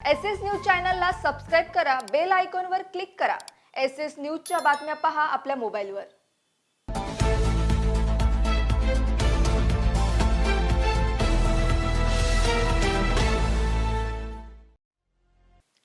S S news चॅनलला subscribe करा bell आयकॉनवर क्लिक करा. एस एस न्यूजच्या बातम्या पहा आपल्या मोबाईलवर.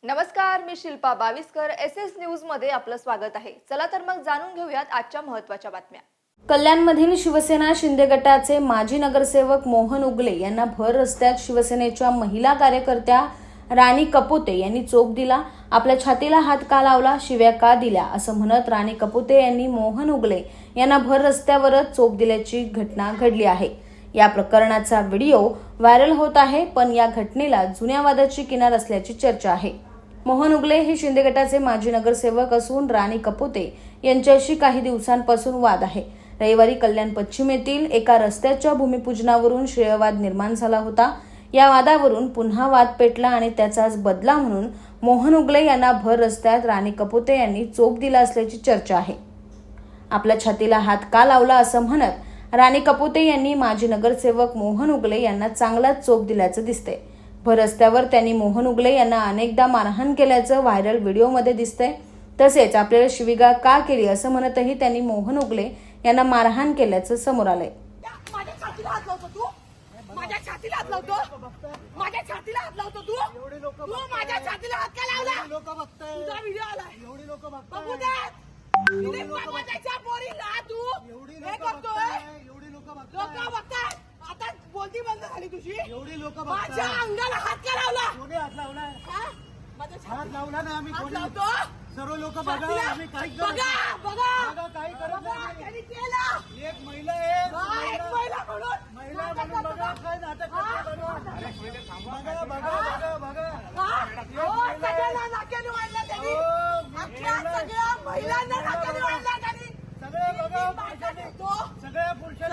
नमस्कार मी शिल्पा बावीसकर. एस एस न्यूजमध्ये आपलं स्वागत आहे. चला तर मग जाणून घेऊयात आजच्या महत्त्वाच्या बातम्या. कल्याणमधील शिवसेना शिंदे गटाचे माजी नगरसेवक मोहन उगले यांना भर रस्त्यात शिवसेनेच्या महिला कार्यकर्त्या राणी कपोते यांनी चोप दिला आपल्या छातीला हात का लावला शिव्या का दिल्या असं म्हणत राणी कपोते यांनी मोहन उगले यांना भर रस्त्यावरच चोप दिल्याची घटना घडली आहे. या प्रकरणाचा व्हिडिओ व्हायरल होत आहे पण या घटनेला जुन्या वादाची किनार असल्याची चर्चा आहे. मोहन उगले हे शिंदे गटाचे माजी नगरसेवक असून राणी कपोते यांच्याशी काही दिवसांपासून वाद आहे. रविवारी कल्याण पश्चिमेतील एका रस्त्याच्या भूमिपूजनावरून श्रेयवाद निर्माण झाला होता. या वादावरून पुन्हा वाद पेटला आणि त्याचाच बदला म्हणून मोहन उगले यांना भर रस्त्यात राणी कपुते यांनी चोप दिला असल्याची चर्चा आहे. आपल्या छातीला हात का लावला असं म्हणत राणी कपुते यांनी माजी नगरसेवक मोहन उगले यांना चांगलाच चोप दिल्याचं दिसतंय. भर रस्त्यावर त्यांनी मोहन उगले यांना अनेकदा मारहाण केल्याचं व्हायरल व्हिडिओमध्ये दिसतंय. तसेच आपल्याला शिविगा का केली असं म्हणतही त्यांनी मोहन उगले यांना मारहाण केल्याचं समोर आलंय. माझ्या छातीला हात लावतो. माझ्या छातीला हात लावतो तू. एवढे लोक तू माझ्या छातीला हात का लावला? लोक बघताय. तुझा व्हिडिओ आलाय. एवढी लोक बघू बघताय दे दिलीप पाटलाच्या पोरीला तू. एवढी हे लोक करतोय बघताय. एवढी लोक लोक बघताय. बघताय आता बोलती बंद झाली तुझी. एवढी लोक माझ्या बघताय अंगाला हात का लावला? कोणी हात लावलाय? हा? माझ्या हात छातीला लावला ना आम्ही हात कोणी? लावतो. सर्व लोक बघा. छातीला- आम्ही करत बघा. बघा, नाही. त्यांनी केलं नाही. एक महिला आहे हा, एक महिला- महिला म्हणून महिला नाटक म्हणून करतो बघा का? काय नाटक हा? करते बघा बघा बघा बघा बघा हा? हो, सगळ्यांना नाक्याने वाढलं त्यांनी. हो, मी अख्ख्या केलंय. सगळ्या महिलांना नाक्याने वाढलं त्यांनी. सगळे बघा बायका पुरुषांनी- देतो. सगळ्या पुरुषांना